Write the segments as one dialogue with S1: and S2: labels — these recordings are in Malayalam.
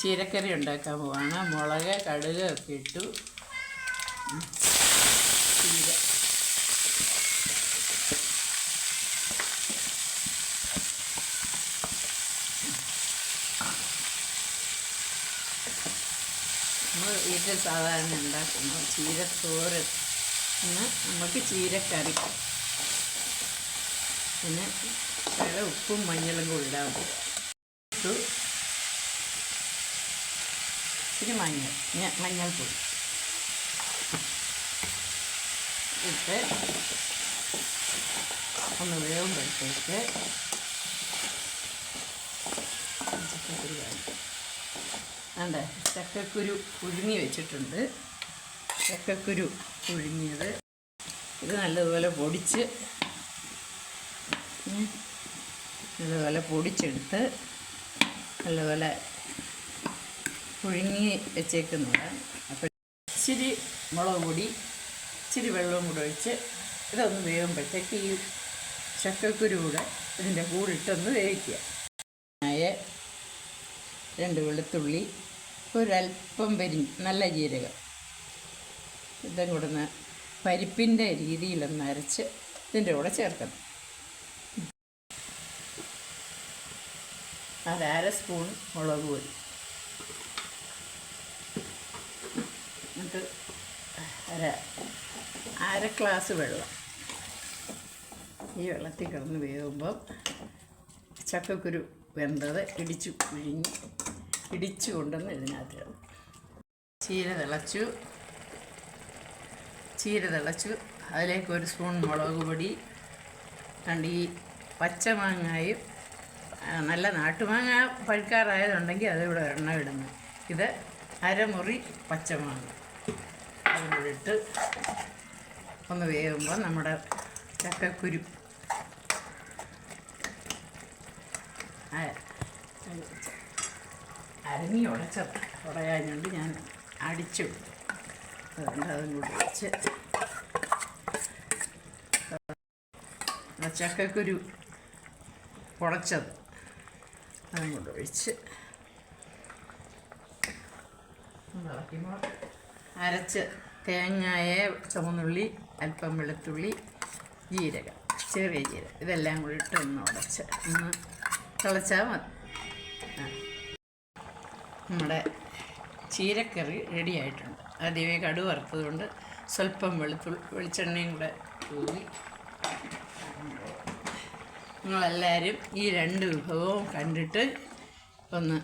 S1: ചീരക്കറി ഉണ്ടാക്കാൻ പോവാണ്. മുളക് കടുക് ഒക്കെ ഇട്ടു. ചീര. വീട്ടിൽ സാധാരണ ഉണ്ടാക്കുന്നു ചീരത്തോരൻ. നമുക്ക് ചീരക്കറി. പിന്നെ ചില ഉപ്പും മഞ്ഞളും കൂടി ഇടാൻ ഇട്ടു. ഇച്ചിരി മഞ്ഞൾ. മഞ്ഞൾപ്പൊടി ഇട്ട് ഒന്ന് വേവുമ്പോഴത്തേക്ക് ചക്കക്കുരു വേണം വേണ്ടേ ചക്കക്കുരു പുഴുങ്ങി വെച്ചിട്ടുണ്ട്. ചക്കക്കുരു പുഴുങ്ങിയത്. ഇത് നല്ലതുപോലെ പൊടിച്ച് നല്ലതുപോലെ പൊടിച്ചെടുത്ത് നല്ലതുപോലെ പുഴുങ്ങി വെച്ചേക്കുന്നത്. അപ്പോൾ ഇച്ചിരി മുളക് പൊടി ഇച്ചിരി വെള്ളവും കൂടെ ഒഴിച്ച് ഇതൊന്ന് വേകുമ്പോഴത്തേക്ക് ഈ ചക്കക്കുരു കൂടെ ഇതിന്റെ കൂടിട്ടൊന്ന് വേവിക്കുക. ആയ രണ്ട് വെളുത്തുള്ളി ഒരല്പം പരി നല്ല ജീരകം. ഇതും കൂടെ ഒന്ന് പരിപ്പിന്റെ രീതിയിലൊന്ന് അരച്ച് ഇതിന്റെ കൂടെ ചേർക്കണം. അത് അര സ്പൂൺ മുളക് പൊടി. എന്നിട്ട് അര അര ഗ്ലാസ് വെള്ളം ഈ വെള്ളത്തിൽ കിടന്ന് വേകുമ്പം ചക്കക്കുരു വെന്തത് ഇടിച്ച് പിഴിഞ്ഞ് ഇടിച്ചു കൊണ്ടുവന്ന് ഇതിനകത്ത് ചീര തിളച്ചു. ചീര തിളച്ചു. അതിലേക്ക് ഒരു സ്പൂൺ മുളക് പൊടി രണ്ട് ഈ പച്ചമാങ്ങായും നല്ല നാട്ടുമാങ്ങ പഴുക്കാറായതുണ്ടെങ്കിൽ അതിവിടെ എണ്ണ ഇടുന്നു. ഇത് അരമുറി പച്ചമാങ്ങ. അതും കൂടി ഒന്ന് വേകുമ്പോൾ നമ്മുടെ ചക്കക്കുരു. അരങ്ങി ഉടച്ചത് ഉടയാഞ്ഞുകൊണ്ട് ഞാൻ അടിച്ചു. അതുകൊണ്ട് അതും കൂടി വെച്ച്. ചക്കക്കുരു ഉടച്ചത് അതും കൊണ്ട് ഒഴിച്ച്. ഇളക്കുമ്പോൾ അരച്ച് തേങ്ങായ ചുവന്നുള്ളി അല്പം വെളുത്തുള്ളി ജീരകം ചെറിയ ജീരകം. ഇതെല്ലാം കൂടി ഇട്ട് ഒന്ന് ഉടച്ച് ഒന്ന് തിളച്ചാൽ മതി. നമ്മുടെ ചീരക്കറി റെഡിയായിട്ടുണ്ട് ആദ്യമേ കടു വറുത്തതുകൊണ്ട് സ്വല്പം വെളുത്തുള്ളി വെളിച്ചെണ്ണയും കൂടെ തൂവി. നിങ്ങളെല്ലാവരും ഈ രണ്ട് വിഭവവും കണ്ടിട്ട് ഒന്ന്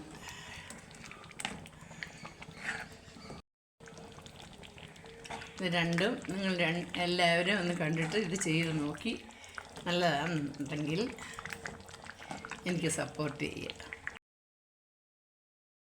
S1: രണ്ടും നിങ്ങൾ എല്ലാവരും ഒന്ന് കണ്ടിട്ട് ഇത് ചെയ്ത് നോക്കി. നല്ലതാണെന്നുണ്ടെങ്കിൽ എനിക്ക് സപ്പോർട്ട് ചെയ്യുക.